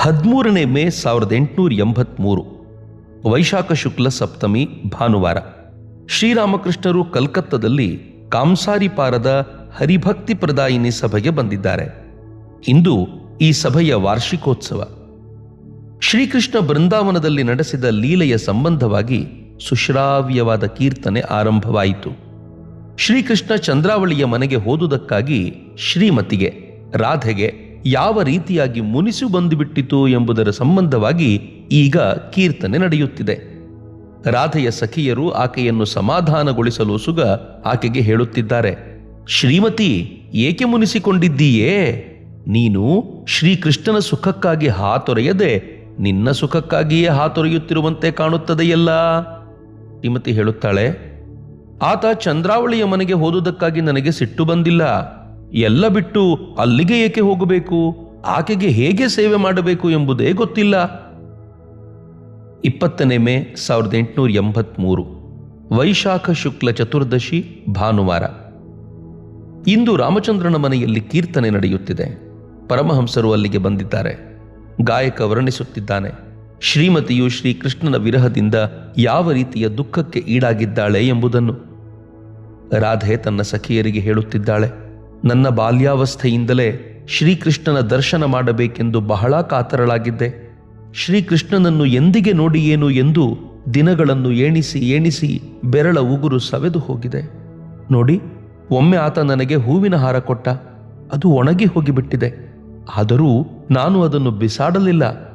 ಹದಿಮೂರನೇ ಮೇ ಸಾವಿರದ ಎಂಟುನೂರ ಎಂಬತ್ಮೂರು, ವೈಶಾಖ ಶುಕ್ಲ ಸಪ್ತಮಿ ಭಾನುವಾರ. ಶ್ರೀರಾಮಕೃಷ್ಣರು ಕಲ್ಕತ್ತದಲ್ಲಿ ಕಾಂಸಾರಿಪಾರದ ಹರಿಭಕ್ತಿ ಪ್ರದಾಯಿನಿ ಸಭೆಗೆ ಬಂದಿದ್ದಾರೆ. ಇಂದು ಈ ಸಭೆಯ ವಾರ್ಷಿಕೋತ್ಸವ. ಶ್ರೀಕೃಷ್ಣ ಬೃಂದಾವನದಲ್ಲಿ ನಡೆಸಿದ ಲೀಲೆಯ ಸಂಬಂಧವಾಗಿ ಸುಶ್ರಾವ್ಯವಾದ ಕೀರ್ತನೆ ಆರಂಭವಾಯಿತು. ಶ್ರೀಕೃಷ್ಣ ಚಂದ್ರಾವಳಿಯ ಮನೆಗೆ ಹೋದುದಕ್ಕಾಗಿ ಶ್ರೀಮತಿಗೆ, ರಾಧೆಗೆ ಯಾವ ರೀತಿಯಾಗಿ ಮುನಿಸು ಬಂದುಬಿಟ್ಟಿತು ಎಂಬುದರ ಸಂಬಂಧವಾಗಿ ಈಗ ಕೀರ್ತನೆ ನಡೆಯುತ್ತಿದೆ. ರಾಧೆಯ ಸಖಿಯರು ಆಕೆಯನ್ನು ಸಮಾಧಾನಗೊಳಿಸಲು ಸುಗ ಆಕೆಗೆ ಹೇಳುತ್ತಿದ್ದಾರೆ, ಶ್ರೀಮತಿ, ಏಕೆ ಮುನಿಸಿಕೊಂಡಿದ್ದೀಯೇ? ನೀನು ಶ್ರೀಕೃಷ್ಣನ ಸುಖಕ್ಕಾಗಿ ಹಾತೊರೆಯದೆ ನಿನ್ನ ಸುಖಕ್ಕಾಗಿಯೇ ಹಾತೊರೆಯುತ್ತಿರುವಂತೆ ಕಾಣುತ್ತದೆಯಲ್ಲ? ಶ್ರೀಮತಿ ಹೇಳುತ್ತಾಳೆ, ಆತ ಚಂದ್ರಾವಳಿಯ ಮನೆಗೆ ಹೋದುದಕ್ಕಾಗಿ ನನಗೆ ಸಿಟ್ಟು ಬಂದಿಲ್ಲ. ಎಲ್ಲ ಬಿಟ್ಟು ಅಲ್ಲಿಗೆ ಏಕೆ ಹೋಗಬೇಕು? ಆಕೆಗೆ ಹೇಗೆ ಸೇವೆ ಮಾಡಬೇಕು ಎಂಬುದೇ ಗೊತ್ತಿಲ್ಲ. ಇಪ್ಪತ್ತನೇ ಮೇ ಸಾವಿರದ ಎಂಟುನೂರ ಎಂಬತ್ಮೂರು, ವೈಶಾಖ ಶುಕ್ಲ ಚತುರ್ದಶಿ, ಭಾನುವಾರ. ಇಂದು ರಾಮಚಂದ್ರನ ಮನೆಯಲ್ಲಿ ಕೀರ್ತನೆ ನಡೆಯುತ್ತಿದೆ. ಪರಮಹಂಸರು ಅಲ್ಲಿಗೆ ಬಂದಿದ್ದಾರೆ. ಗಾಯಕ ವರ್ಣಿಸುತ್ತಿದ್ದಾನೆ. ಶ್ರೀಮತಿಯು ಶ್ರೀಕೃಷ್ಣನ ವಿರಹದಿಂದ ಯಾವ ರೀತಿಯ ದುಃಖಕ್ಕೆ ಈಡಾಗಿದ್ದಾಳೆ ಎಂಬುದನ್ನು. ರಾಧೆ ತನ್ನ ಸಖಿಯರಿಗೆ ಹೇಳುತ್ತಿದ್ದಾಳೆ. ನನ್ನ ಬಾಲ್ಯಾವಸ್ಥೆಯಿಂದಲೇ ಶ್ರೀಕೃಷ್ಣನ ದರ್ಶನ ಮಾಡಬೇಕೆಂದು ಬಹಳ ಕಾತರಳಾಗಿದ್ದೆ. ಶ್ರೀಕೃಷ್ಣನನ್ನು ಎಂದಿಗೆ ನೋಡಿಯೇನು ಎಂದು ದಿನಗಳನ್ನು ಏಣಿಸಿ ಏಣಿಸಿ ಬೆರಳ ಉಗುರು ಸವೆದು ಹೋಗಿದೆ. ನೋಡಿ, ಒಮ್ಮೆ ಆತ ನನಗೆ ಹೂವಿನ ಹಾರ ಕೊಟ್ಟ. ಅದು ಒಣಗಿ ಹೋಗಿಬಿಟ್ಟಿದೆ. ಆದರೂ ನಾನು ಅದನ್ನು ಬಿಸಾಡಲಿಲ್ಲ.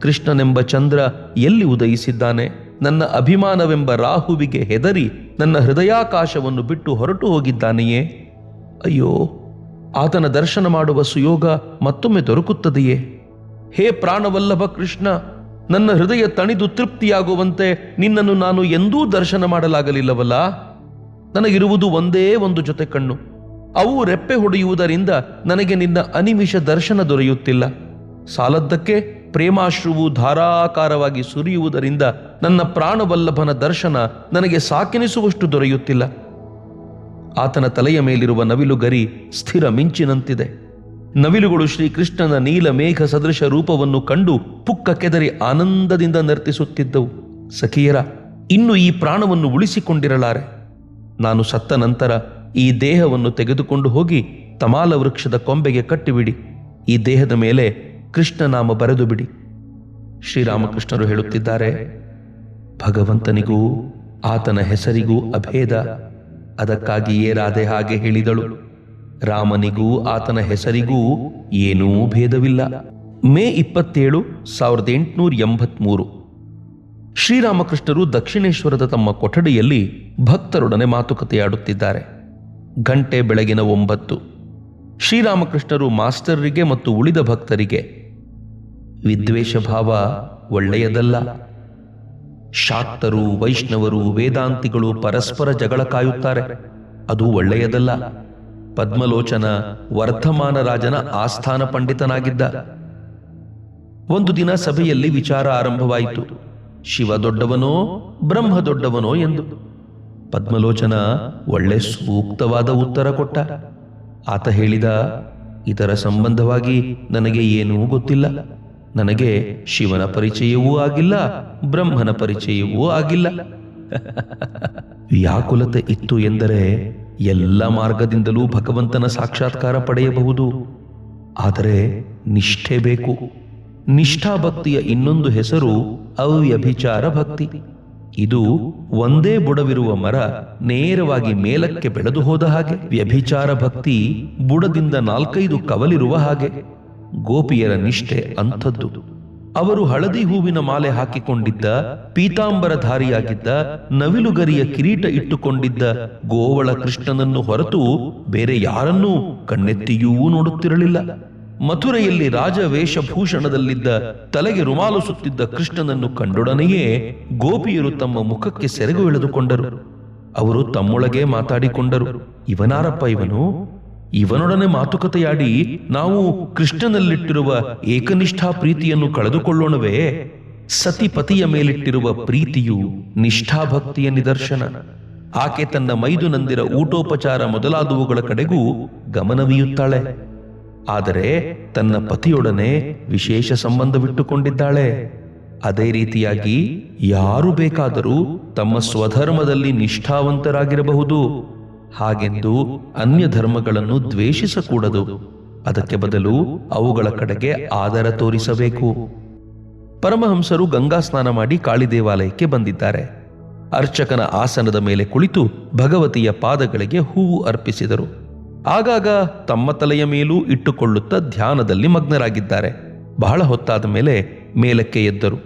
ಕೃಷ್ಣನೆಂಬ ಚಂದ್ರ ಎಲ್ಲಿ ಉದಯಿಸಿದ್ದಾನೆ? ನನ್ನ ಅಭಿಮಾನವೆಂಬ ರಾಹುವಿಗೆ ಹೆದರಿ ನನ್ನ ಹೃದಯಾಕಾಶವನ್ನು ಬಿಟ್ಟು ಹೊರಟು ಹೋಗಿದ್ದಾನೆಯೇ? ಅಯ್ಯೋ, ಆತನ ದರ್ಶನ ಮಾಡುವ ಸುಯೋಗ ಮತ್ತೊಮ್ಮೆ ದೊರಕುತ್ತದೆಯೇ? ಹೇ ಪ್ರಾಣವಲ್ಲಭ ಕೃಷ್ಣ, ನನ್ನ ಹೃದಯ ತಣಿದು ತೃಪ್ತಿಯಾಗುವಂತೆ ನಿನ್ನನ್ನು ನಾನು ಎಂದೂ ದರ್ಶನ ಮಾಡಲಾಗಲಿಲ್ಲವಲ್ಲ? ನನಗಿರುವುದು ಒಂದೇ ಒಂದು ಜೊತೆ ಕಣ್ಣು. ಅವು ರೆಪ್ಪೆ ಹೊಡೆಯುವುದರಿಂದ ನನಗೆ ನಿನ್ನ ಅನಿಮಿಷ ದರ್ಶನ ದೊರೆಯುತ್ತಿಲ್ಲ. ಸಾಲದ್ದಕ್ಕೆ ಪ್ರೇಮಾಶ್ರುವು ಧಾರಾಕಾರವಾಗಿ ಸುರಿಯುವುದರಿಂದ ನನ್ನ ಪ್ರಾಣವಲ್ಲಭನ ದರ್ಶನ ನನಗೆ ಸಾಕೆನಿಸುವಷ್ಟು ದೊರೆಯುತ್ತಿಲ್ಲ. ಆತನ ತಲೆಯ ಮೇಲಿರುವ ನವಿಲು ಗರಿ ಸ್ಥಿರ ಮಿಂಚಿನಂತಿದೆ. ನವಿಲುಗಳು ಶ್ರೀಕೃಷ್ಣನ ನೀಲ ಮೇಘ ಸದೃಶ ರೂಪವನ್ನು ಕಂಡು ಪುಕ್ಕ ಕೆದರಿ ಆನಂದದಿಂದ ನರ್ತಿಸುತ್ತಿದ್ದವು. ಸಖಿಯರ, ಇನ್ನು ಈ ಪ್ರಾಣವನ್ನು ಉಳಿಸಿಕೊಂಡಿರಲಾರೆ. ನಾನು ಸತ್ತ ನಂತರ ಈ ದೇಹವನ್ನು ತೆಗೆದುಕೊಂಡು ಹೋಗಿ ತಮಾಲ ವೃಕ್ಷದ ಕೊಂಬೆಗೆ ಕಟ್ಟಿಬಿಡಿ. ಈ ದೇಹದ ಮೇಲೆ ಕೃಷ್ಣನಾಮ ಬರೆದು ಬಿಡಿ ಶ್ರೀರಾಮಕೃಷ್ಣರು ಹೇಳುತ್ತಿದ್ದಾರೆ, ಭಗವಂತನಿಗೂ ಆತನ ಹೆಸರಿಗೂ ಅಭೇದ. ಅದಕ್ಕಾಗಿಯೇ ರಾಧೆ ಹಾಗೆ ಹೇಳಿದಳು. ರಾಮನಿಗೂ ಆತನ ಹೆಸರಿಗೂ ಏನೂ ಭೇದವಿಲ್ಲ. ಮೇ ಇಪ್ಪತ್ತೇಳು, ಸಾವಿರದ ಎಂಟುನೂರ ಎಂಬತ್ಮೂರು. ಶ್ರೀರಾಮಕೃಷ್ಣರು ದಕ್ಷಿಣೇಶ್ವರದ ತಮ್ಮ ಕೊಠಡಿಯಲ್ಲಿ ಭಕ್ತರೊಡನೆ ಮಾತುಕತೆಯಾಡುತ್ತಿದ್ದಾರೆ. ಗಂಟೆ ಬೆಳಗಿನ ಒಂಬತ್ತು. ಶ್ರೀರಾಮಕೃಷ್ಣರು ಮಾಸ್ಟರ್ರಿಗೆ ಮತ್ತು ಉಳಿದ ಭಕ್ತರಿಗೆ ವಿದ್ವೇಷ ಭಾವ ಒಳ್ಳೆಯದಲ್ಲ. ಶಾಕ್ತರು, ವೈಷ್ಣವರು, ವೇದಾಂತಿಗಳು ಪರಸ್ಪರ ಜಗಳ ಕಾಯುತ್ತಾರೆ. ಅದು ಒಳ್ಳೆಯದಲ್ಲ. ಪದ್ಮಲೋಚನ ವರ್ಧಮಾನ ರಾಜನ ಆಸ್ಥಾನ ಪಂಡಿತನಾಗಿದ್ದ. ಒಂದು ದಿನ ಸಭೆಯಲ್ಲಿ ವಿಚಾರ ಆರಂಭವಾಯಿತು. ಶಿವ ದೊಡ್ಡವನೋ, ಬ್ರಹ್ಮ ದೊಡ್ಡವನೋ ಎಂದು. ಪದ್ಮಲೋಚನ ಒಳ್ಳೆ ಸೂಕ್ತವಾದ ಉತ್ತರ ಕೊಟ್ಟ. ಆತ ಹೇಳಿದ, ಇದರ ಸಂಬಂಧವಾಗಿ ನನಗೆ ಏನೂ ಗೊತ್ತಿಲ್ಲ. ನನಗೆ ಶಿವನ ಪರಿಚಯವೂ ಆಗಿಲ್ಲ, ಬ್ರಹ್ಮನ ಪರಿಚಯವೂ ಆಗಿಲ್ಲ. ವ್ಯಾಕುಲತೆ ಇತ್ತು ಎಂದರೆ ಎಲ್ಲ ಮಾರ್ಗದಿಂದಲೂ ಭಗವಂತನ ಸಾಕ್ಷಾತ್ಕಾರ ಪಡೆಯಬಹುದು. ಆದರೆ ನಿಷ್ಠೆ ಬೇಕು. ನಿಷ್ಠಾಭಕ್ತಿಯ ಇನ್ನೊಂದು ಹೆಸರು ಅವ್ಯಭಿಚಾರ ಭಕ್ತಿ. ಇದು ಒಂದೇ ಬುಡವಿರುವ ಮರ ನೇರವಾಗಿ ಮೇಲಕ್ಕೆ ಬೆಳೆದು ಹೋದ ಹಾಗೆ ವ್ಯಭಿಚಾರ ಭಕ್ತಿ ಬುಡದಿಂದ ನಾಲ್ಕೈದು ಕವಲಿರುವ ಹಾಗೆ. ಗೋಪಿಯರ ನಿಷ್ಠೆ ಅಂಥದ್ದು. ಅವರು ಹಳದಿ ಹೂವಿನ ಮಾಲೆ ಹಾಕಿಕೊಂಡಿದ್ದ ಪೀತಾಂಬರಧಾರಿಯಾಗಿದ್ದ ನವಿಲುಗರಿಯ ಕಿರೀಟ ಇಟ್ಟುಕೊಂಡಿದ್ದ ಗೋವಳ ಕೃಷ್ಣನನ್ನು ಹೊರತು ಬೇರೆ ಯಾರನ್ನೂ ಕಣ್ಣೆತ್ತಿಯೂ ನೋಡುತ್ತಿರಲಿಲ್ಲ. ಮಥುರೆಯಲ್ಲಿ ರಾಜ ವೇಷಭೂಷಣದಲ್ಲಿದ್ದ, ತಲೆಗೆ ರುಮಾಲು ಸುತ್ತಿದ್ದ ಕೃಷ್ಣನನ್ನು ಕಂಡೊಡನೆಯೇ ಗೋಪಿಯರು ತಮ್ಮ ಮುಖಕ್ಕೆ ಸೆರಗು ಎಳೆದುಕೊಂಡರು. ಅವರು ತಮ್ಮೊಳಗೆ ಮಾತಾಡಿಕೊಂಡರು. ಇವನಾರಪ್ಪ ಇವನು ಇವನೊಡನೆ ಮಾತುಕತೆಯಾಡಿ ನಾವು ಕೃಷ್ಣನಲ್ಲಿಟ್ಟಿರುವ ಏಕನಿಷ್ಠಾ ಪ್ರೀತಿಯನ್ನು ಕಳೆದುಕೊಳ್ಳೋಣವೇ. ಸತಿಪತಿಯ ಮೇಲಿಟ್ಟಿರುವ ಪ್ರೀತಿಯು ನಿಷ್ಠಾಭಕ್ತಿಯ ನಿದರ್ಶನ. ಆಕೆ ತನ್ನ ಮೈದು ನಂದಿರ ಊಟೋಪಚಾರ ಮೊದಲಾದವುಗಳ ಕಡೆಗೂ ಗಮನವಿಯುತ್ತಾಳೆ. ಆದರೆ ತನ್ನ ಪತಿಯೊಡನೆ ವಿಶೇಷ ಸಂಬಂಧವಿಟ್ಟುಕೊಂಡಿದ್ದಾಳೆ. ಅದೇ ರೀತಿಯಾಗಿ ಯಾರು ಬೇಕಾದರೂ ತಮ್ಮ ಸ್ವಧರ್ಮದಲ್ಲಿ ನಿಷ್ಠಾವಂತರಾಗಿರಬಹುದು. ಹಾಗೆಂದು ಅನ್ಯ ಧರ್ಮಗಳನ್ನು ದ್ವೇಷಿಸಕೂಡದು. ಅದಕ್ಕೆ ಬದಲು ಅವುಗಳ ಕಡೆಗೆ ಆದರ ತೋರಿಸಬೇಕು. ಪರಮಹಂಸರು ಗಂಗಾ ಸ್ನಾನ ಮಾಡಿ ಕಾಳಿ ದೇವಾಲಯಕ್ಕೆ ಬಂದಿದ್ದಾರೆ. ಅರ್ಚಕನ ಆಸನದ ಮೇಲೆ ಕುಳಿತು ಭಗವತಿಯ ಪಾದಗಳಿಗೆ ಹೂವು ಅರ್ಪಿಸಿದರು. ಆಗಾಗ ತಮ್ಮ ತಲೆಯ ಮೇಲೂ ಇಟ್ಟುಕೊಳ್ಳುತ್ತಾ ಧ್ಯಾನದಲ್ಲಿ ಮಗ್ನರಾಗಿದ್ದಾರೆ. ಬಹಳ ಹೊತ್ತಾದ ಮೇಲೆ ಮೇಲಕ್ಕೆ ಎದ್ದರು.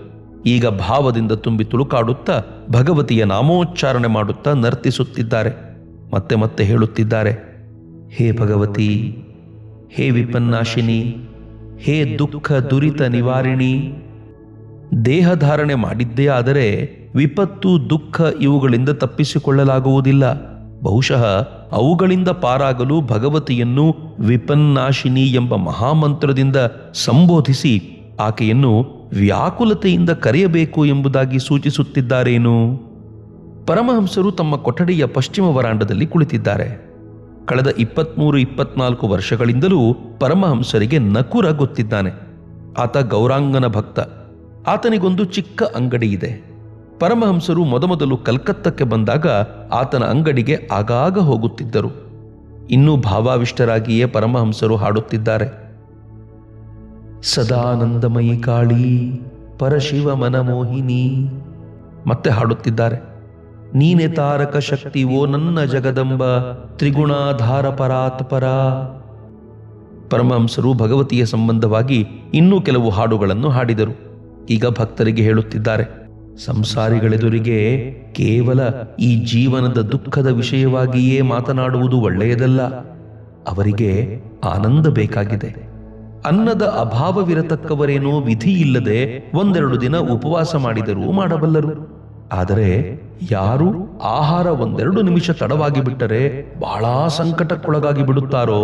ಈಗ ಭಾವದಿಂದ ತುಂಬಿ ತುಳುಕಾಡುತ್ತಾ ಭಗವತಿಯ ನಾಮೋಚ್ಚಾರಣೆ ಮಾಡುತ್ತಾ ನರ್ತಿಸುತ್ತಿದ್ದಾರೆ. ಮತ್ತೆ ಮತ್ತೆ ಹೇಳುತ್ತಿದ್ದಾರೆ, ಹೇ ಭಗವತಿ, ಹೇ ವಿಪನ್ನಾಶಿನಿ, ಹೇ ದುಃಖ ದುರಿತ ನಿವಾರಿಣಿ, ದೇಹಧಾರಣೆ ಮಾಡಿದ್ದೇ ಆದರೆ ವಿಪತ್ತು, ದುಃಖ ಇವುಗಳಿಂದ ತಪ್ಪಿಸಿಕೊಳ್ಳಲಾಗುವುದಿಲ್ಲ. ಬಹುಶಃ ಅವುಗಳಿಂದ ಪಾರಾಗಲು ಭಗವತಿಯನ್ನು ವಿಪನ್ನಾಶಿನಿ ಎಂಬ ಮಹಾಮಂತ್ರದಿಂದ ಸಂಬೋಧಿಸಿ ಆಕೆಯನ್ನು ವ್ಯಾಕುಲತೆಯಿಂದ ಕರೆಯಬೇಕು ಎಂಬುದಾಗಿ ಸೂಚಿಸುತ್ತಿದ್ದಾರೇನು? ಪರಮಹಂಸರು ತಮ್ಮ ಕೊಠಡಿಯ ಪಶ್ಚಿಮ ವರಾಂಡದಲ್ಲಿ ಕುಳಿತಿದ್ದಾರೆ. ಕಳೆದ ಇಪ್ಪತ್ಮೂರು, ಇಪ್ಪತ್ನಾಲ್ಕು ವರ್ಷಗಳಿಂದಲೂ ಪರಮಹಂಸರಿಗೆ ನಕುರ ಗೊತ್ತಿದ್ದಾನೆ. ಆತ ಗೌರಾಂಗನ ಭಕ್ತ. ಆತನಿಗೊಂದು ಚಿಕ್ಕ ಅಂಗಡಿ ಇದೆ. ಪರಮಹಂಸರು ಮೊದಮೊದಲು ಕಲ್ಕತ್ತಕ್ಕೆ ಬಂದಾಗ ಆತನ ಅಂಗಡಿಗೆ ಆಗಾಗ ಹೋಗುತ್ತಿದ್ದರು. ಇನ್ನೂ ಭಾವಾವಿಷ್ಟರಾಗಿಯೇ ಪರಮಹಂಸರು ಹಾಡುತ್ತಿದ್ದಾರೆ. ಸದಾನಂದಮಯಿ ಕಾಳಿ ಪರಶಿವ ಮನಮೋಹಿನಿ ಮತ್ತೆ ಹಾಡುತ್ತಿದ್ದಾರೆ. ನೀನೆ ತಾರಕ ಶಕ್ತಿ ಓ ನನ್ನ ಜಗದಂಬ, ತ್ರಿಗುಣಾಧಾರ ಪರಾತ್ಪರ. ಪರಮಹಂಸರು ಭಗವತಿಯ ಸಂಬಂಧವಾಗಿ ಇನ್ನೂ ಕೆಲವು ಹಾಡುಗಳನ್ನು ಹಾಡಿದರು. ಈಗ ಭಕ್ತರಿಗೆ ಹೇಳುತ್ತಿದ್ದಾರೆ, ಸಂಸಾರಿಗಳೆದುರಿಗೆ ಕೇವಲ ಈ ಜೀವನದ ದುಃಖದ ವಿಷಯವಾಗಿಯೇ ಮಾತನಾಡುವುದು ಒಳ್ಳೆಯದಲ್ಲ, ಅವರಿಗೆ ಆನಂದ ಬೇಕಾಗಿದೆ. ಅನ್ನದ ಅಭಾವವಿರತಕ್ಕವರೇನೋ ವಿಧಿ ಇಲ್ಲದೆ ಒಂದೆರಡು ದಿನ ಉಪವಾಸ ಮಾಡಿದರೂ ಮಾಡಬಲ್ಲರು. ಆದರೆ ಯಾರು ಆಹಾರ ಒಂದೆರಡು ನಿಮಿಷ ತಡವಾಗಿ ಬಿಟ್ಟರೆ ಬಹಳ ಸಂಕಟಕ್ಕೊಳಗಾಗಿ ಬಿಡುತ್ತಾರೋ,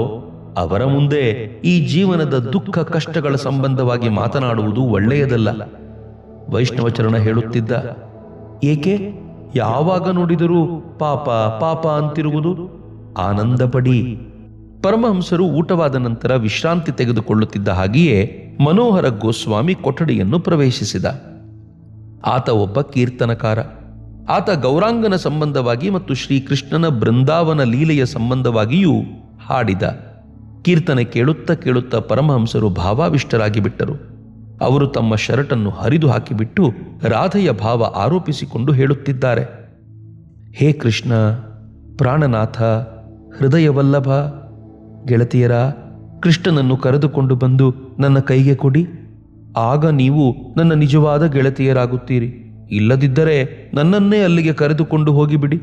ಅವರ ಮುಂದೆ ಈ ಜೀವನದ ದುಃಖ ಕಷ್ಟಗಳ ಸಂಬಂಧವಾಗಿ ಮಾತನಾಡುವುದು ಒಳ್ಳೆಯದಲ್ಲ. ವೈಷ್ಣವಚರಣ ಹೇಳುತ್ತಿದ್ದ, ಏಕೆ? ಯಾವಾಗ ನೋಡಿದರೂ ಪಾಪ ಪಾಪ ಅಂತಿರುವುದು? ಆನಂದ ಪಡಿ ಪರಮಹಂಸರು ಊಟವಾದ ನಂತರ ವಿಶ್ರಾಂತಿ ತೆಗೆದುಕೊಳ್ಳುತ್ತಿದ್ದ ಹಾಗೆಯೇ ಮನೋಹರ ಗೋಸ್ವಾಮಿ ಕೊಠಡಿಯನ್ನು ಪ್ರವೇಶಿಸಿದ. ಆತ ಒಬ್ಬ ಕೀರ್ತನಕಾರ. ಆತ ಗೌರಾಂಗನ ಸಂಬಂಧವಾಗಿ ಮತ್ತು ಶ್ರೀಕೃಷ್ಣನ ಬೃಂದಾವನ ಲೀಲೆಯ ಸಂಬಂಧವಾಗಿಯೂ ಹಾಡಿದ. ಕೀರ್ತನೆ ಕೇಳುತ್ತಾ ಕೇಳುತ್ತಾ ಪರಮಹಂಸರು ಭಾವಾವಿಷ್ಟರಾಗಿ ಬಿಟ್ಟರು ಅವರು ತಮ್ಮ ಶರಟನ್ನು ಹರಿದು ಹಾಕಿಬಿಟ್ಟು ರಾಧೆಯ ಭಾವ ಆರೋಪಿಸಿಕೊಂಡು ಹೇಳುತ್ತಿದ್ದಾರೆ. ಹೇ ಕೃಷ್ಣ, ಪ್ರಾಣನಾಥ, ಹೃದಯವಲ್ಲಭ, ಗೆಳತಿಯರ, ಕೃಷ್ಣನನ್ನು ಕರೆದುಕೊಂಡು ಬಂದು ನನ್ನ ಕೈಗೆ ಕೊಡಿ. ಆಗ ನೀವು ನನ್ನ ನಿಜವಾದ ಗೆಳತಿಯರಾಗುತ್ತೀರಿ. ಇಲ್ಲದಿದ್ದರೆ ನನ್ನನ್ನೇ ಅಲ್ಲಿಗೆ ಕರೆದುಕೊಂಡು ಹೋಗಿಬಿಡಿ.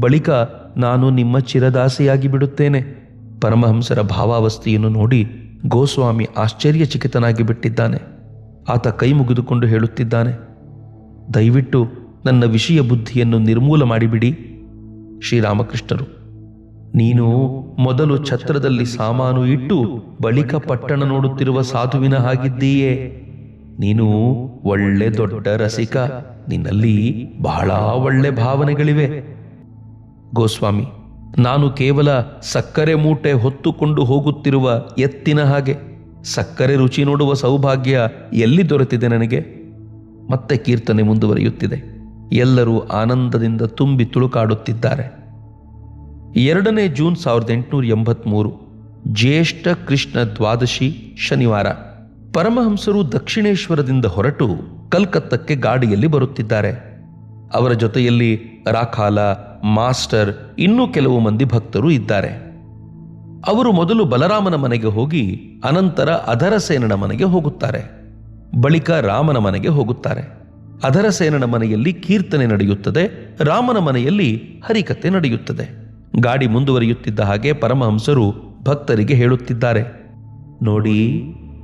ಬಳಿಕ ನಾನು ನಿಮ್ಮ ಚಿರದಾಸೆಯಾಗಿ ಬಿಡುತ್ತೇನೆ ಪರಮಹಂಸರ ಭಾವಾವಸ್ಥೆಯನ್ನು ನೋಡಿ ಗೋಸ್ವಾಮಿ ಆಶ್ಚರ್ಯಚಕಿತನಾಗಿ ಬಿಟ್ಟಿದ್ದಾನೆ ಆತ ಕೈ ಮುಗಿದುಕೊಂಡು ಹೇಳುತ್ತಿದ್ದಾನೆ, ದಯವಿಟ್ಟು ನನ್ನ ವಿಷಯ ಬುದ್ಧಿಯನ್ನು ನಿರ್ಮೂಲ ಮಾಡಿಬಿಡಿ. ಶ್ರೀರಾಮಕೃಷ್ಣರು, ನೀನು ಮೊದಲು ಛತ್ರದಲ್ಲಿ ಸಾಮಾನು ಇಟ್ಟು ಬಳಿಕ ಪಟ್ಟಣ ನೋಡುತ್ತಿರುವ ಸಾಧುವಿನ ಹಾಗಿದ್ದೀಯೇ. ನೀನು ಒಳ್ಳೆ ದೊಡ್ಡ ರಸಿಕ. ನಿನ್ನಲ್ಲಿ ಬಹಳ ಒಳ್ಳೆ ಭಾವನೆಗಳಿವೆ. ಗೋಸ್ವಾಮಿ, ನಾನು ಕೇವಲ ಸಕ್ಕರೆ ಮೂಟೆ ಹೊತ್ತುಕೊಂಡು ಹೋಗುತ್ತಿರುವ ಎತ್ತಿನ ಹಾಗೆ. ಸಕ್ಕರೆ ರುಚಿ ನೋಡುವ ಸೌಭಾಗ್ಯ ಎಲ್ಲಿ ದೊರೆತಿದೆ ನನಗೆ? ಮತ್ತೆ ಕೀರ್ತನೆ ಮುಂದುವರಿಯುತ್ತಿದೆ. ಎಲ್ಲರೂ ಆನಂದದಿಂದ ತುಂಬಿ ತುಳುಕಾಡುತ್ತಿದ್ದಾರೆ. ಎರಡನೇ ಜೂನ್ ಸಾವಿರದ ಎಂಟುನೂರ ಎಂಬತ್ಮೂರು, ಜ್ಯೇಷ್ಠ ಕೃಷ್ಣ ದ್ವಾದಶಿ ಶನಿವಾರ. ಪರಮಹಂಸರು ದಕ್ಷಿಣೇಶ್ವರದಿಂದ ಹೊರಟು ಕಲ್ಕತ್ತಕ್ಕೆ ಗಾಡಿಯಲ್ಲಿ ಬರುತ್ತಿದ್ದಾರೆ. ಅವರ ಜೊತೆಯಲ್ಲಿ ರಾಖಾಲ, ಮಾಸ್ಟರ್, ಇನ್ನೂ ಕೆಲವು ಮಂದಿ ಭಕ್ತರು ಇದ್ದಾರೆ. ಅವರು ಮೊದಲು ಬಲರಾಮನ ಮನೆಗೆ ಹೋಗಿ ಅನಂತರ ಅಧರಸೇನನ ಮನೆಗೆ ಹೋಗುತ್ತಾರೆ. ಬಳಿಕ ರಾಮನ ಮನೆಗೆ ಹೋಗುತ್ತಾರೆ. ಅಧರಸೇನನ ಮನೆಯಲ್ಲಿ ಕೀರ್ತನೆ ನಡೆಯುತ್ತದೆ, ರಾಮನ ಮನೆಯಲ್ಲಿ ಹರಿಕತೆ ನಡೆಯುತ್ತದೆ. ಗಾಡಿ ಮುಂದುವರಿಯುತ್ತಿದ್ದ ಹಾಗೆ ಪರಮಹಂಸರು ಭಕ್ತರಿಗೆ ಹೇಳುತ್ತಿದ್ದಾರೆ. ನೋಡಿ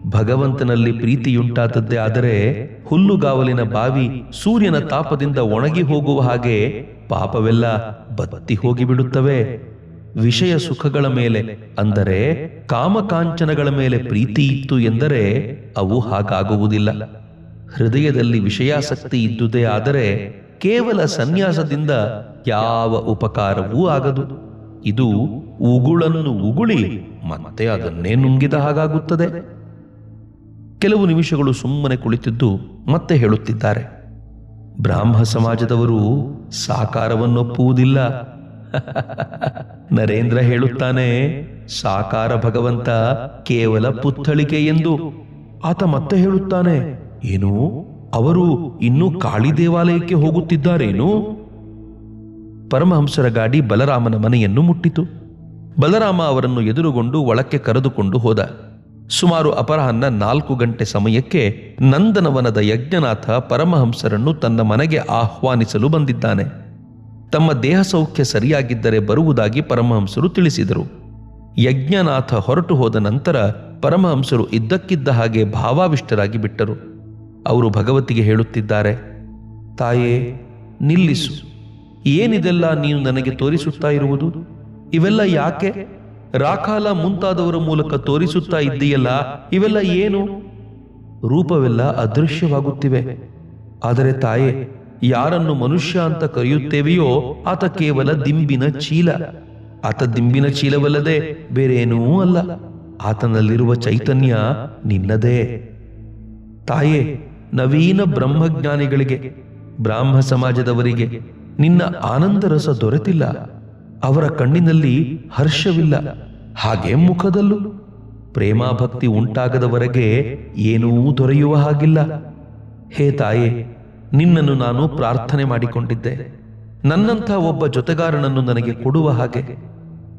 ಭಗವಂತನಲ್ಲಿ ಪ್ರೀತಿಯುಂಟಾದದ್ದೇ ಆದರೆ ಹುಲ್ಲುಗಾವಲಿನ ಬಾವಿ ಸೂರ್ಯನ ತಾಪದಿಂದ ಒಣಗಿ ಹೋಗುವ ಹಾಗೆ ಪಾಪವೆಲ್ಲ ಬತ್ತಿ ಹೋಗಿಬಿಡುತ್ತವೆ. ವಿಷಯ ಸುಖಗಳ ಮೇಲೆ ಅಂದರೆ ಕಾಮಕಾಂಚನಗಳ ಮೇಲೆ ಪ್ರೀತಿ ಇತ್ತು ಎಂದರೆ ಅವು ಹಾಗಾಗುವುದಿಲ್ಲ. ಹೃದಯದಲ್ಲಿ ವಿಷಯಾಸಕ್ತಿ ಇದ್ದುದೇ ಆದರೆ ಕೇವಲ ಸನ್ಯಾಸದಿಂದ ಯಾವ ಉಪಕಾರವೂ ಆಗದು. ಇದು ಉಗುಳನ್ನು ಉಗುಳಿ ಮತ್ತೆ ಅದನ್ನೇ ನುಂಗಿದ ಹಾಗಾಗುತ್ತದೆ. ಕೆಲವು ನಿಮಿಷಗಳು ಸುಮ್ಮನೆ ಕುಳಿತಿದ್ದು ಮತ್ತೆ ಹೇಳುತ್ತಿದ್ದಾರೆ. ಬ್ರಾಹ್ಮ ಸಮಾಜದವರು ಸಾಕಾರವನ್ನೊಪ್ಪುವುದಿಲ್ಲ ನರೇಂದ್ರ ಹೇಳುತ್ತಾನೆ, ಸಾಕಾರ ಭಗವಂತ ಕೇವಲ ಪುತ್ಥಳಿಕೆ ಎಂದು. ಆತ ಮತ್ತೆ ಹೇಳುತ್ತಾನೆ, ಏನು, ಅವರು ಇನ್ನೂ ಕಾಳಿ ದೇವಾಲಯಕ್ಕೆ ಹೋಗುತ್ತಿದ್ದಾರೇನು? ಪರಮಹಂಸರ ಗಾಡಿ ಬಲರಾಮನ ಮನೆಯನ್ನು ಮುಟ್ಟಿತು. ಬಲರಾಮ ಅವರನ್ನು ಎದುರುಗೊಂಡು ಒಳಕ್ಕೆ ಕರೆದುಕೊಂಡು ಹೋದ. ಸುಮಾರು ಅಪರಾಹ್ನ ನಾಲ್ಕು ಗಂಟೆ ಸಮಯಕ್ಕೆ ನಂದನವನದ ಯಜ್ಞನಾಥ ಪರಮಹಂಸರನ್ನು ತನ್ನ ಮನೆಗೆ ಆಹ್ವಾನಿಸಲು ಬಂದಿದ್ದಾನೆ. ತಮ್ಮ ದೇಹ ಸೌಖ್ಯ ಸರಿಯಾಗಿದ್ದರೆ ಬರುವುದಾಗಿ ಪರಮಹಂಸರು ತಿಳಿಸಿದರು. ಯಜ್ಞನಾಥ ಹೊರಟು ಹೋದ ನಂತರ ಪರಮಹಂಸರು ಇದ್ದಕ್ಕಿದ್ದ ಹಾಗೆ ಭಾವಾವಿಷ್ಟರಾಗಿ ಬಿಟ್ಟರು. ಅವರು ಭಗವತಿಗೆ ಹೇಳುತ್ತಿದ್ದಾರೆ, ತಾಯೇ, ನಿಲ್ಲಿಸು. ಏನಿದೆಲ್ಲ ನೀನು ನನಗೆ ತೋರಿಸುತ್ತಾ ಇರುವುದು? ಇವೆಲ್ಲ ಯಾಕೆ? ರಾಖಾಲ ಮುಂತಾದವರ ಮೂಲಕ ತೋರಿಸುತ್ತಾ ಇದ್ದೀಯಲ್ಲ, ಇವೆಲ್ಲ ಏನು? ರೂಪವೆಲ್ಲ ಅದೃಶ್ಯವಾಗುತ್ತಿವೆ. ಆದರೆ ತಾಯೇ, ಯಾರನ್ನು ಮನುಷ್ಯ ಅಂತ ಕರೆಯುತ್ತೇವೆಯೋ ಆತ ಕೇವಲ ದಿಂಬಿನ ಚೀಲ. ಆತ ದಿಂಬಿನ ಚೀಲವಲ್ಲದೆ ಬೇರೇನೂ ಅಲ್ಲ. ಆತನಲ್ಲಿರುವ ಚೈತನ್ಯ ನಿನ್ನದೇ. ತಾಯೇ, ನವೀನ ಬ್ರಹ್ಮಜ್ಞಾನಿಗಳಿಗೆ ಬ್ರಾಹ್ಮ ಸಮಾಜದವರಿಗೆ ನಿನ್ನ ಆನಂದ ರಸ ದೊರೆತಿಲ್ಲ. ಅವರ ಕಣ್ಣಿನಲ್ಲಿ ಹರ್ಷವಿಲ್ಲ. ಹಾಗೆ ಮುಖದಲ್ಲೂ ಪ್ರೇಮಾಭಕ್ತಿ ಉಂಟಾಗದವರೆಗೆ ಏನೂ ದೊರೆಯುವ ಹಾಗಿಲ್ಲ. ಹೇ ತಾಯೇ, ನಿನ್ನನ್ನು ನಾನು ಪ್ರಾರ್ಥನೆ ಮಾಡಿಕೊಂಡಿದ್ದೆ. ನನ್ನಂಥ ಒಬ್ಬ ಜೊತೆಗಾರನನ್ನು ನನಗೆ ಕೊಡುವ ಹಾಗೆ.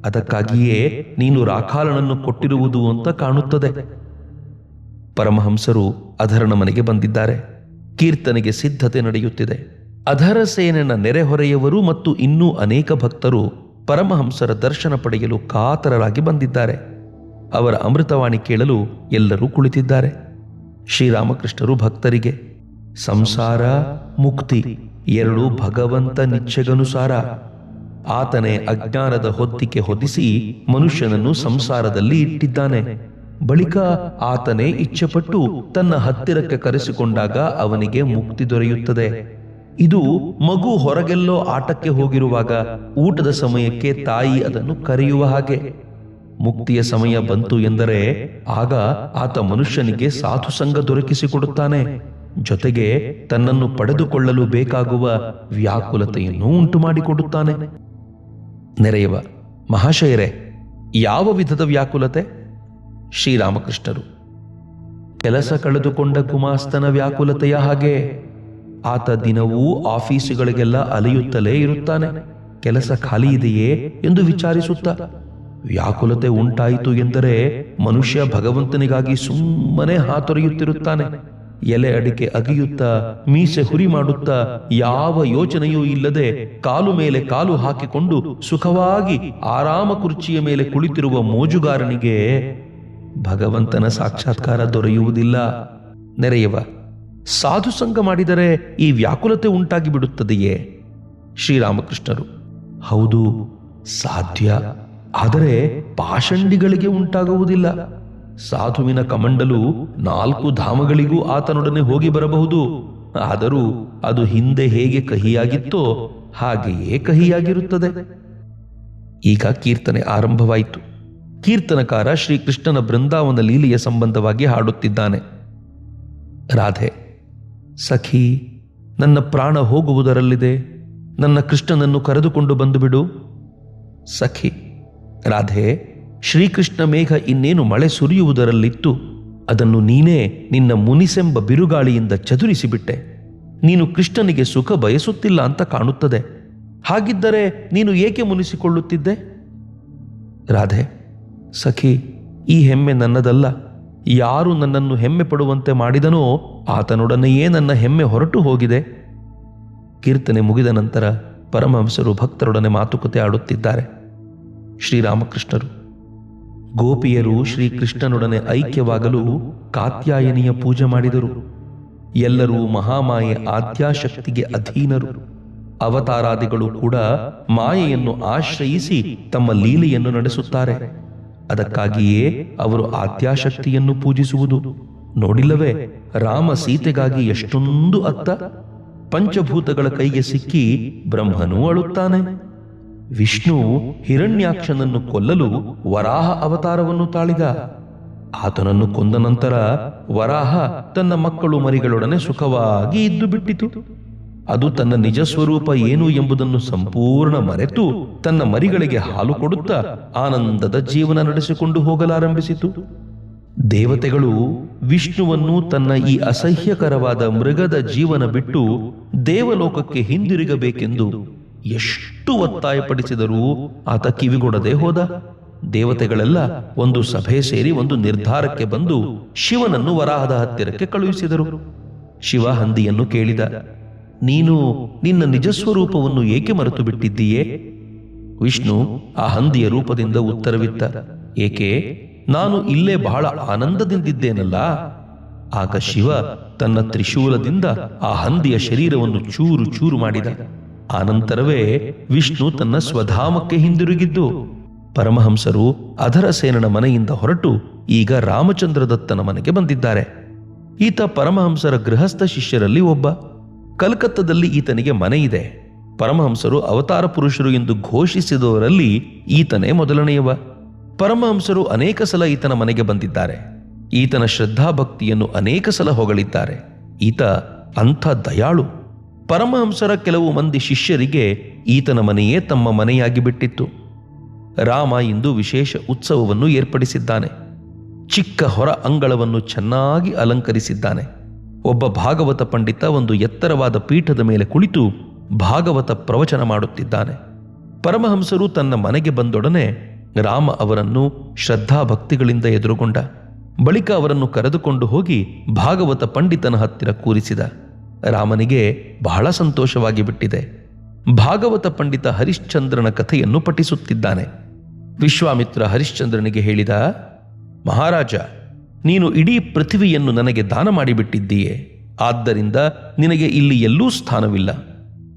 ಅದಕ್ಕಾಗಿಯೇ ನೀನು ರಾಖಾಲನನ್ನು ಕೊಟ್ಟಿರುವುದು ಅಂತ ಕಾಣುತ್ತದೆ. ಪರಮಹಂಸರು ಅಧರನ ಮನೆಗೆ ಬಂದಿದ್ದಾರೆ. ಕೀರ್ತನೆಗೆ ಸಿದ್ಧತೆ ನಡೆಯುತ್ತಿದೆ. ಅಧರ ಸೇನನ ನೆರೆಹೊರೆಯವರು ಮತ್ತು ಇನ್ನೂ ಅನೇಕ ಭಕ್ತರು ಪರಮಹಂಸರ ದರ್ಶನ ಪಡೆಯಲು ಕಾತರರಾಗಿ ಬಂದಿದ್ದಾರೆ. ಅವರ ಅಮೃತವಾಣಿ ಕೇಳಲು ಎಲ್ಲರೂ ಕುಳಿತಿದ್ದಾರೆ. ಶ್ರೀರಾಮಕೃಷ್ಣರು ಭಕ್ತರಿಗೆ, ಸಂಸಾರ, ಮುಕ್ತಿ, ಎರಡು ಭಗವಂತ ನಿಚ್ಚೆಗನುಸಾರ ಆತನೇ ಅಜ್ಞಾನದ ಹೊತ್ತಿಗೆ ಹೊದಿಸಿ ಮನುಷ್ಯನನ್ನು ಸಂಸಾರದಲ್ಲಿ ಇಟ್ಟಿದ್ದಾನೆ. ಬಳಿಕ ಆತನೇ ಇಚ್ಛೆಪಟ್ಟು ತನ್ನ ಹತ್ತಿರಕ್ಕೆ ಕರೆಸಿಕೊಂಡಾಗ ಅವನಿಗೆ ಮುಕ್ತಿ ದೊರೆಯುತ್ತದೆ. ಇದು ಮಗು ಹೊರಗೆಲ್ಲೋ ಆಟಕ್ಕೆ ಹೋಗಿರುವಾಗ ಊಟದ ಸಮಯಕ್ಕೆ ತಾಯಿ ಅದನ್ನು ಕರೆಯುವ ಹಾಗೆ. ಮುಕ್ತಿಯ ಸಮಯ ಬಂತು ಎಂದರೆ ಆಗ ಆತ ಮನುಷ್ಯನಿಗೆ ಸಾಧು ಸಂಘ ದೊರಕಿಸಿಕೊಡುತ್ತಾನೆ. ಜೊತೆಗೆ ತನ್ನನ್ನು ಪಡೆದುಕೊಳ್ಳಲು ಬೇಕಾಗುವ ವ್ಯಾಕುಲತೆಯನ್ನು ಉಂಟು ಮಾಡಿಕೊಡುತ್ತಾನೆ ನೆರೆಯವ, ಮಹಾಶಯರೇ, ಯಾವ ವಿಧದ ವ್ಯಾಕುಲತೆ? ಶ್ರೀರಾಮಕೃಷ್ಣರು. ಕೆಲಸ ಕಳೆದುಕೊಂಡ ಗುಮಾಸ್ತನ ವ್ಯಾಕುಲತೆಯ ಹಾಗೆ. ಆತ ದಿನವೂ ಆಫೀಸುಗಳಿಗೆಲ್ಲ ಅಲೆಯುತ್ತಲೇ ಇರುತ್ತಾನೆ. ಕೆಲಸ ಖಾಲಿ ಇದೆಯೇ ಎಂದು ವಿಚಾರಿಸುತ್ತ, ವ್ಯಾಕುಲತೆ ಉಂಟಾಯಿತು ಎಂದರೆ ಮನುಷ್ಯ ಭಗವಂತನಿಗಾಗಿ ಸುಮ್ಮನೆ ಹಾತೊರೆಯುತ್ತಿರುತ್ತಾನೆ. ಎಲೆ ಅಡಿಕೆ ಅಗಿಯುತ್ತಾ, ಮೀಸೆ ಹುರಿ ಮಾಡುತ್ತಾ, ಯಾವ ಯೋಚನೆಯೂ ಇಲ್ಲದೆ ಕಾಲು ಮೇಲೆ ಕಾಲು ಹಾಕಿಕೊಂಡು ಸುಖವಾಗಿ ಆರಾಮ ಕುರ್ಚಿಯ ಮೇಲೆ ಕುಳಿತಿರುವ ಮೋಜುಗಾರನಿಗೆ ಭಗವಂತನ ಸಾಕ್ಷಾತ್ಕಾರ ದೊರೆಯುವುದಿಲ್ಲ. ನೆರೆಯವ ಸಾಧು ಸಂಘ ಮಾಡಿದರೆ ಈ ವ್ಯಾಕುಲತೆ ಉಂಟಾಗಿ ಬಿಡುತ್ತದೆಯೇ? ಶ್ರೀರಾಮಕೃಷ್ಣರು, ಹೌದು, ಸಾಧ್ಯ. ಆದರೆ ಪಾಷಂಡಿಗಳಿಗೆ ಉಂಟಾಗುವುದಿಲ್ಲ. ಸಾಧುವಿನ ಕಮಂಡಲು ನಾಲ್ಕು ಧಾಮಗಳಿಗೂ ಆತನೊಡನೆ ಹೋಗಿ ಬರಬಹುದು. ಆದರೂ ಅದು ಹಿಂದೆ ಹೇಗೆ ಕಹಿಯಾಗಿತ್ತೋ ಹಾಗೆಯೇ ಕಹಿಯಾಗಿರುತ್ತದೆ. ಈಗ ಕೀರ್ತನೆ ಆರಂಭವಾಯಿತು. ಕೀರ್ತನಕಾರ ಶ್ರೀಕೃಷ್ಣನ ಬೃಂದಾವನ ಲೀಲೆಯ ಸಂಬಂಧವಾಗಿ ಹಾಡುತ್ತಿದ್ದಾನೆ. ರಾಧೆ ಸಖಿ, ನನ್ನ ಪ್ರಾಣ ಹೋಗುವುದರಲ್ಲಿದೆ. ನನ್ನ ಕೃಷ್ಣನನ್ನು ಕರೆದುಕೊಂಡು ಬಂದು ಬಿಡು ಸಖಿ, ರಾಧೆ, ಶ್ರೀಕೃಷ್ಣ ಮೇಘ ಇನ್ನೇನು ಮಳೆ ಸುರಿಯುವುದರಲ್ಲಿತ್ತು. ಅದನ್ನು ನೀನೇ ನಿನ್ನ ಮುನಿಸೆಂಬ ಬಿರುಗಾಳಿಯಿಂದ ಚದುರಿಸಿಬಿಟ್ಟೆ. ನೀನು ಕೃಷ್ಣನಿಗೆ ಸುಖ ಬಯಸುತ್ತಿಲ್ಲ ಅಂತ ಕಾಣುತ್ತದೆ. ಹಾಗಿದ್ದರೆ ನೀನು ಏಕೆ ಮುನಿಸಿಕೊಳ್ಳುತ್ತಿದ್ದೆ? ರಾಧೆ, ಸಖಿ, ಈ ಹೆಮ್ಮೆ ನನ್ನದಲ್ಲ. ಯಾರು ನನ್ನನ್ನು ಹೆಮ್ಮೆ ಪಡುವಂತೆ ಮಾಡಿದನೋ ಆತನೊಡನೆಯೇ ನನ್ನ ಹೆಮ್ಮೆ ಹೊರಟು ಹೋಗಿದೆ. ಕೀರ್ತನೆ ಮುಗಿದ ನಂತರ ಪರಮಹಂಸರು ಭಕ್ತರೊಡನೆ ಮಾತುಕತೆ ಆಡುತ್ತಿದ್ದಾರೆ. ಶ್ರೀರಾಮಕೃಷ್ಣರು, ಗೋಪಿಯರು ಶ್ರೀಕೃಷ್ಣನೊಡನೆ ಐಕ್ಯವಾಗಲು ಕಾತ್ಯಾಯನಿಯ ಪೂಜೆ ಮಾಡಿದರು. ಎಲ್ಲರೂ ಮಹಾಮಾಯೆ ಆದ್ಯಾಶಕ್ತಿಗೆ ಅಧೀನರು. ಅವತಾರಾದಿಗಳು ಕೂಡ ಮಾಯೆಯನ್ನು ಆಶ್ರಯಿಸಿ ತಮ್ಮ ಲೀಲೆಯನ್ನು ನಡೆಸುತ್ತಾರೆ. ಅದಕ್ಕಾಗಿಯೇ ಅವರು ಆದ್ಯಾಶಕ್ತಿಯನ್ನು ಪೂಜಿಸುವುದು. ನೋಡಿಲ್ಲವೇ? ರಾಮ ಸೀತೆಗಾಗಿ ಎಷ್ಟೊಂದು ಅತ್ತ ಪಂಚಭೂತಗಳ ಕೈಗೆ ಸಿಕ್ಕಿ ಬ್ರಹ್ಮನೂ ಅಳುತ್ತಾನೆ. ವಿಷ್ಣು ಹಿರಣ್ಯಾಕ್ಷನನ್ನು ಕೊಲ್ಲಲು ವರಾಹ ಅವತಾರವನ್ನು ತಾಳಿದ. ಆತನನ್ನು ಕೊಂದ ನಂತರ ವರಾಹ ತನ್ನ ಮಕ್ಕಳು ಮರಿಗಳೊಡನೆ ಸುಖವಾಗಿ ಇದ್ದು ಬಿಟ್ಟಿತು. ಅದು ತನ್ನ ನಿಜ ಸ್ವರೂಪ ಏನು ಎಂಬುದನ್ನು ಸಂಪೂರ್ಣ ಮರೆತು ತನ್ನ ಮರಿಗಳಿಗೆ ಹಾಲು ಕೊಡುತ್ತಾ ಆನಂದದ ಜೀವನ ನಡೆಸಿಕೊಂಡು ಹೋಗಲಾರಂಭಿಸಿತು. ದೇವತೆಗಳು ವಿಷ್ಣುವನ್ನು ತನ್ನ ಈ ಅಸಹ್ಯಕರವಾದ ಮೃಗದ ಜೀವನ ಬಿಟ್ಟು ದೇವಲೋಕಕ್ಕೆ ಹಿಂದಿರುಗಬೇಕೆಂದು ಎಷ್ಟು ಒತ್ತಾಯಪಡಿಸಿದರೂ ಆತ ಕಿವಿಗೊಡದೆ ಹೋದ. ದೇವತೆಗಳೆಲ್ಲ ಒಂದು ಸಭೆ ಸೇರಿ ಒಂದು ನಿರ್ಧಾರಕ್ಕೆ ಬಂದು ಶಿವನನ್ನು ವರಾಹದ ಹತ್ತಿರಕ್ಕೆ ಕಳುಹಿಸಿದರು. ಶಿವ ಹಂದಿಯನ್ನು ಕೇಳಿದ, ನೀನು ನಿನ್ನ ನಿಜಸ್ವರೂಪವನ್ನು ಏಕೆ ಮರೆತು ಬಿಟ್ಟಿದ್ದೀಯೇ ವಿಷ್ಣು ಆ ಹಂದಿಯ ರೂಪದಿಂದ ಉತ್ತರವಿತ್ತ, ಏಕೆ? ನಾನು ಇಲ್ಲೇ ಬಹಳ ಆನಂದದಿಂದಿದ್ದೇನಲ್ಲ? ಆಗ ಶಿವ ತನ್ನ ತ್ರಿಶೂಲದಿಂದ ಆ ಹಂದಿಯ ಶರೀರವನ್ನು ಚೂರು ಚೂರು ಮಾಡಿದ. ಆನಂತರವೇ ವಿಷ್ಣು ತನ್ನ ಸ್ವಧಾಮಕ್ಕೆ ಹಿಂದಿರುಗಿದ್ದು. ಪರಮಹಂಸರು ಅಧರ ಸೇನನ ಮನೆಯಿಂದ ಹೊರಟು ಈಗ ರಾಮಚಂದ್ರದತ್ತನ ಮನೆಗೆ ಬಂದಿದ್ದಾರೆ. ಈತ ಪರಮಹಂಸರ ಗೃಹಸ್ಥ ಶಿಷ್ಯರಲ್ಲಿ ಒಬ್ಬ. ಕಲ್ಕತ್ತದಲ್ಲಿ ಈತನಿಗೆ ಮನೆ ಇದೆ. ಪರಮಹಂಸರು ಅವತಾರ ಪುರುಷರು ಎಂದು ಘೋಷಿಸಿದವರಲ್ಲಿ ಈತನೇ ಮೊದಲನೆಯವ. ಪರಮಹಂಸರು ಅನೇಕ ಸಲ ಈತನ ಮನೆಗೆ ಬಂದಿದ್ದಾರೆ. ಈತನ ಶ್ರದ್ಧಾಭಕ್ತಿಯನ್ನು ಅನೇಕ ಸಲ ಹೊಗಳಿದ್ದಾರೆ. ಈತ ಅಂಥ ದಯಾಳು. ಪರಮಹಂಸರ ಕೆಲವು ಮಂದಿ ಶಿಷ್ಯರಿಗೆ ಈತನ ಮನೆಯೇ ತಮ್ಮ ಮನೆಯಾಗಿ ಬಿಟ್ಟಿತ್ತು. ರಾಮ ಇಂದು ವಿಶೇಷ ಉತ್ಸವವನ್ನು ಏರ್ಪಡಿಸಿದ್ದಾನೆ. ಚಿಕ್ಕ ಹೊರ ಅಂಗಳವನ್ನು ಚೆನ್ನಾಗಿ ಅಲಂಕರಿಸಿದ್ದಾನೆ. ಒಬ್ಬ ಭಾಗವತ ಪಂಡಿತ ಒಂದು ಎತ್ತರವಾದ ಪೀಠದ ಮೇಲೆ ಕುಳಿತು ಭಾಗವತ ಪ್ರವಚನ ಮಾಡುತ್ತಿದ್ದಾನೆ. ಪರಮಹಂಸರು ತನ್ನ ಮನೆಗೆ ಬಂದೊಡನೆ ರಾಮ ಅವರನ್ನು ಶ್ರದ್ಧಾಭಕ್ತಿಗಳಿಂದ ಎದುರುಗೊಂಡ. ಬಳಿಕ ಅವರನ್ನು ಕರೆದುಕೊಂಡು ಹೋಗಿ ಭಾಗವತ ಪಂಡಿತನ ಹತ್ತಿರ ಕೂರಿಸಿದ. ರಾಮನಿಗೆ ಬಹಳ ಸಂತೋಷವಾಗಿ ಬಿಟ್ಟಿದೆ. ಭಾಗವತ ಪಂಡಿತ ಹರಿಶ್ಚಂದ್ರನ ಕಥೆಯನ್ನು ಪಠಿಸುತ್ತಿದ್ದಾನೆ. ವಿಶ್ವಾಮಿತ್ರ ಹರಿಶ್ಚಂದ್ರನಿಗೆ ಹೇಳಿದ, ಮಹಾರಾಜ, ನೀನು ಇಡೀ ಪೃಥ್ವಿಯನ್ನು ನನಗೆ ದಾನ ಮಾಡಿಬಿಟ್ಟಿದ್ದೀಯೆ. ಆದ್ದರಿಂದ ನಿನಗೆ ಇಲ್ಲಿ ಎಲ್ಲೂ ಸ್ಥಾನವಿಲ್ಲ.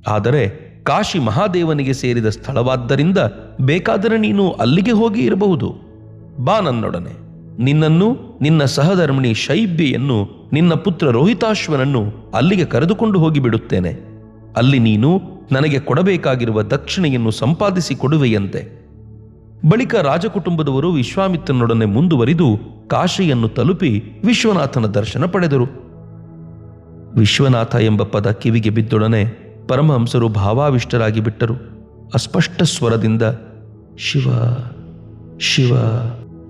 ಆದರೆ ಕಾಶಿ ಮಹಾದೇವನಿಗೆ ಸೇರಿದ ಸ್ಥಳವಾದ್ದರಿಂದ ಬೇಕಾದರೆ ನೀನು ಅಲ್ಲಿಗೆ ಹೋಗಿ ಇರಬಹುದು. ಬಾ ನನ್ನೊಡನೆ. ನಿನ್ನನ್ನು, ನಿನ್ನ ಸಹಧರ್ಮಿಣಿ ಶೈಬ್ಯೆಯನ್ನು, ನಿನ್ನ ಪುತ್ರ ರೋಹಿತಾಶ್ವನನ್ನು ಅಲ್ಲಿಗೆ ಕರೆದುಕೊಂಡು ಹೋಗಿಬಿಡುತ್ತೇನೆ ಅಲ್ಲಿ ನೀನು ನನಗೆ ಕೊಡಬೇಕಾಗಿರುವ ದಕ್ಷಿಣೆಯನ್ನು ಸಂಪಾದಿಸಿ ಕೊಡುವೆಯಂತೆ. ಬಳಿಕ ರಾಜಕುಟುಂಬದವರು ವಿಶ್ವಾಮಿತ್ರನೊಡನೆ ಮುಂದುವರಿದು ಕಾಶಿಯನ್ನು ತಲುಪಿ ವಿಶ್ವನಾಥನ ದರ್ಶನ ಪಡೆದರು. ವಿಶ್ವನಾಥ ಎಂಬ ಪದ ಕಿವಿಗೆ ಬಿದ್ದೊಡನೆ ಪರಮಹಂಸರು ಭಾವಾವಿಷ್ಟರಾಗಿ ಬಿಟ್ಟರು. ಅಸ್ಪಷ್ಟ ಸ್ವರದಿಂದ, ಶಿವ ಶಿವ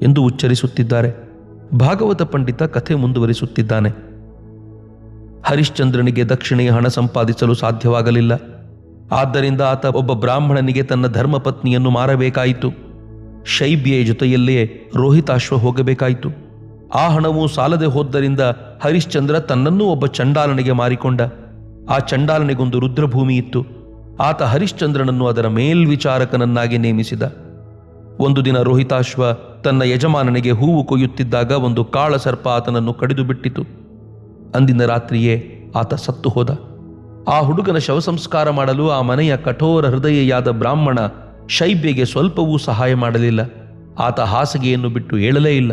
ಎಂದು ಉಚ್ಚರಿಸುತ್ತಿದ್ದಾರೆ. ಭಾಗವತ ಪಂಡಿತ ಕಥೆ ಮುಂದುವರಿಸುತ್ತಿದ್ದಾನೆ. ಹರಿಶ್ಚಂದ್ರನಿಗೆ ದಕ್ಷಿಣೆಯ ಹಣ ಸಂಪಾದಿಸಲು ಸಾಧ್ಯವಾಗಲಿಲ್ಲ. ಆದ್ದರಿಂದ ಆತ ಒಬ್ಬ ಬ್ರಾಹ್ಮಣನಿಗೆ ತನ್ನ ಧರ್ಮಪತ್ನಿಯನ್ನು ಮಾರಬೇಕಾಯಿತು. ಶೈಬ್ಯೆಯ ಜೊತೆಯಲ್ಲಿಯೇ ರೋಹಿತಾಶ್ವ ಹೋಗಬೇಕಾಯಿತು. ಆ ಹಣವು ಸಾಲದೆ ಹೋದ್ದರಿಂದ ಹರಿಶ್ಚಂದ್ರ ತನ್ನನ್ನೂ ಒಬ್ಬ ಚಂಡಾಲನಿಗೆ ಮಾರಿಕೊಂಡ. ಆ ಚಂಡಾಲನಿಗೊಂದು ರುದ್ರಭೂಮಿ ಇತ್ತು. ಆತ ಹರಿಶ್ಚಂದ್ರನನ್ನು ಅದರ ಮೇಲ್ವಿಚಾರಕನನ್ನಾಗಿ ನೇಮಿಸಿದ. ಒಂದು ದಿನ ರೋಹಿತಾಶ್ವ ತನ್ನ ಯಜಮಾನನಿಗೆ ಹೂವು ಕೊಯ್ಯುತ್ತಿದ್ದಾಗ ಒಂದು ಕಾಳಸರ್ಪ ಆತನನ್ನು ಕಡಿದು ಬಿಟ್ಟಿತು. ಅಂದಿನ ರಾತ್ರಿಯೇ ಆತ ಸತ್ತು ಹೋದ. ಆ ಹುಡುಗನ ಶವ ಸಂಸ್ಕಾರ ಮಾಡಲು ಆ ಮನೆಯ ಕಠೋರ ಹೃದಯೆಯಾದ ಬ್ರಾಹ್ಮಣ ಶೈಬ್ಯೆಗೆ ಸ್ವಲ್ಪವೂ ಸಹಾಯ ಮಾಡಲಿಲ್ಲ. ಆತ ಹಾಸಿಗೆಯನ್ನು ಬಿಟ್ಟು ಏಳಲೇ ಇಲ್ಲ.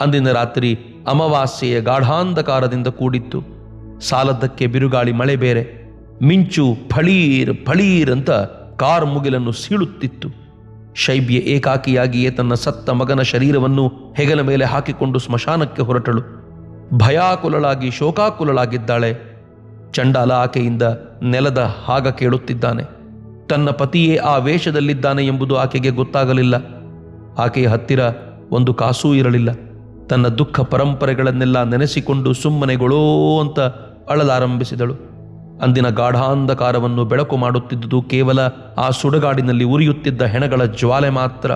ಅಂದಿನ ರಾತ್ರಿ ಅಮಾವಾಸ್ಯೆಯ ಗಾಢಾಂಧಕಾರದಿಂದ ಕೂಡಿತ್ತು. ಸಾಲದ್ದಕ್ಕೆ ಬಿರುಗಾಳಿ ಮಳೆ ಬೇರೆ, ಮಿಂಚು ಫಳೀರ್ ಫಳೀರ್ ಅಂತ ಕಾರ್ ಮುಗಿಲನ್ನು ಸೀಳುತ್ತಿತ್ತು. ಶೈಬ್ಯ ಏಕಾಕಿಯಾಗಿಯೇ ತನ್ನ ಸತ್ತ ಮಗನ ಶರೀರವನ್ನು ಹೆಗಲ ಮೇಲೆ ಹಾಕಿಕೊಂಡು ಸ್ಮಶಾನಕ್ಕೆ ಹೊರಟಳು. ಭಯಾಕುಲಳಾಗಿ ಶೋಕಾಕುಲಳಾಗಿದ್ದಾಳೆ. ಚಂಡಾಲ ಆಕೆಯಿಂದ ನೆಲದ ಹಾಗ ಕೇಳುತ್ತಿದ್ದಾನೆ. ತನ್ನ ಪತಿಯೇ ಆ ವೇಷದಲ್ಲಿದ್ದಾನೆ ಎಂಬುದು ಆಕೆಗೆ ಗೊತ್ತಾಗಲಿಲ್ಲ. ಆಕೆಯ ಹತ್ತಿರ ಒಂದು ಕಾಸೂ ಇರಲಿಲ್ಲ. ತನ್ನ ದುಃಖ ಪರಂಪರೆಗಳನ್ನೆಲ್ಲ ನೆನೆಸಿಕೊಂಡು ಸುಮ್ಮನೆಗಳೋ ಅಂತ ಅಳಲಾರಂಭಿಸಿದಳು. ಅಂದಿನ ಗಾಢಾಂಧಕಾರವನ್ನು ಬೆಳಕು ಮಾಡುತ್ತಿದ್ದುದು ಕೇವಲ ಆ ಸುಡಗಾಡಿನಲ್ಲಿ ಉರಿಯುತ್ತಿದ್ದ ಹೆಣಗಳ ಜ್ವಾಲೆ ಮಾತ್ರ.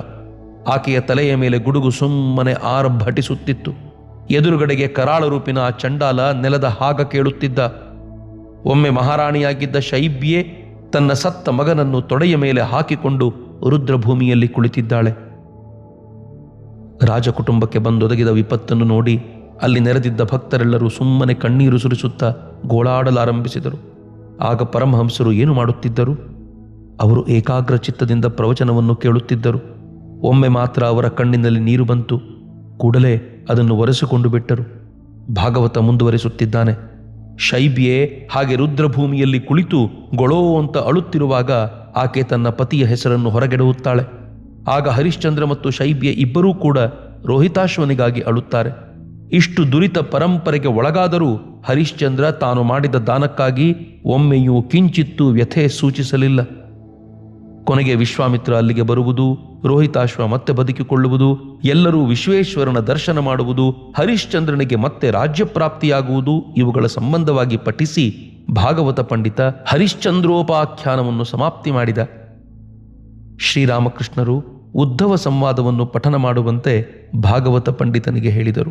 ಆಕೆಯ ತಲೆಯ ಮೇಲೆ ಗುಡುಗು ಸುಮ್ಮನೆ ಆರ್ಭಟಿಸುತ್ತಿತ್ತು. ಎದುರುಗಡೆಗೆ ಕರಾಳ ರೂಪಿನ ಆ ಚಂಡಾಲ ನೆಲದ ಹಾಗ ಕೇಳುತ್ತಿದ್ದ. ಒಮ್ಮೆ ಮಹಾರಾಣಿಯಾಗಿದ್ದ ಶೈಬ್ಯೆ ತನ್ನ ಸತ್ತ ಮಗನನ್ನು ತೊಡೆಯ ಮೇಲೆ ಹಾಕಿಕೊಂಡು ರುದ್ರಭೂಮಿಯಲ್ಲಿ ಕುಳಿತಿದ್ದಾಳೆ. ರಾಜಕುಟುಂಬಕ್ಕೆ ಬಂದೊದಗಿದ ವಿಪತ್ತನ್ನು ನೋಡಿ ಅಲ್ಲಿ ನೆರೆದಿದ್ದ ಭಕ್ತರೆಲ್ಲರೂ ಸುಮ್ಮನೆ ಕಣ್ಣೀರು ಸುರಿಸುತ್ತಾ ಗೋಳಾಡಲಾರಂಭಿಸಿದರು. ಆಗ ಪರಮಹಂಸರು ಏನು ಮಾಡುತ್ತಿದ್ದರು? ಅವರು ಏಕಾಗ್ರ ಚಿತ್ತದಿಂದ ಪ್ರವಚನವನ್ನು ಕೇಳುತ್ತಿದ್ದರು. ಒಮ್ಮೆ ಮಾತ್ರ ಅವರ ಕಣ್ಣಿನಲ್ಲಿ ನೀರು ಬಂತು. ಕೂಡಲೇ ಅದನ್ನು ಒರೆಸಿಕೊಂಡು ಬಿಟ್ಟರು. ಭಾಗವತ ಮುಂದುವರಿಸುತ್ತಿದ್ದಾನೆ. ಶೈಬ್ಯೆ ಹಾಗೆ ರುದ್ರಭೂಮಿಯಲ್ಲಿ ಕುಳಿತು ಗೊಳೋ ಅಂತ ಅಳುತ್ತಿರುವಾಗ ಆಕೆ ತನ್ನ ಪತಿಯ ಹೆಸರನ್ನು ಹೊರಗೆಡವುತ್ತಾಳೆ. ಆಗ ಹರಿಶ್ಚಂದ್ರ ಮತ್ತು ಶೈಬ್ಯ ಇಬ್ಬರೂ ಕೂಡ ರೋಹಿತಾಶ್ವನಿಗಾಗಿ ಅಳುತ್ತಾರೆ. ಇಷ್ಟು ದುರಿತ ಪರಂಪರೆಗೆ ಒಳಗಾದರೂ ಹರಿಶ್ಚಂದ್ರ ತಾನು ಮಾಡಿದ ದಾನಕ್ಕಾಗಿ ಒಮ್ಮೆಯೂ ಕಿಂಚಿತ್ತು ವ್ಯಥೆ ಸೂಚಿಸಲಿಲ್ಲ. ಕೊನೆಗೆ ವಿಶ್ವಾಮಿತ್ರ ಅಲ್ಲಿಗೆ ಬರುವುದು, ರೋಹಿತಾಶ್ವ ಮತ್ತೆ ಬದುಕಿಕೊಳ್ಳುವುದು, ಎಲ್ಲರೂ ವಿಶ್ವೇಶ್ವರನ ದರ್ಶನ ಮಾಡುವುದು, ಹರಿಶ್ಚಂದ್ರನಿಗೆ ಮತ್ತೆ ರಾಜ್ಯಪ್ರಾಪ್ತಿಯಾಗುವುದು ಇವುಗಳ ಸಂಬಂಧವಾಗಿ ಪಠಿಸಿ ಭಾಗವತ ಪಂಡಿತ ಹರಿಶ್ಚಂದ್ರೋಪಾಖ್ಯಾನವನ್ನು ಸಮಾಪ್ತಿ ಮಾಡಿದ. ಶ್ರೀರಾಮಕೃಷ್ಣರು ಉದ್ಧವ ಸಂವಾದವನ್ನು ಪಠನ ಮಾಡುವಂತೆ ಭಾಗವತ ಪಂಡಿತನಿಗೆ ಹೇಳಿದರು.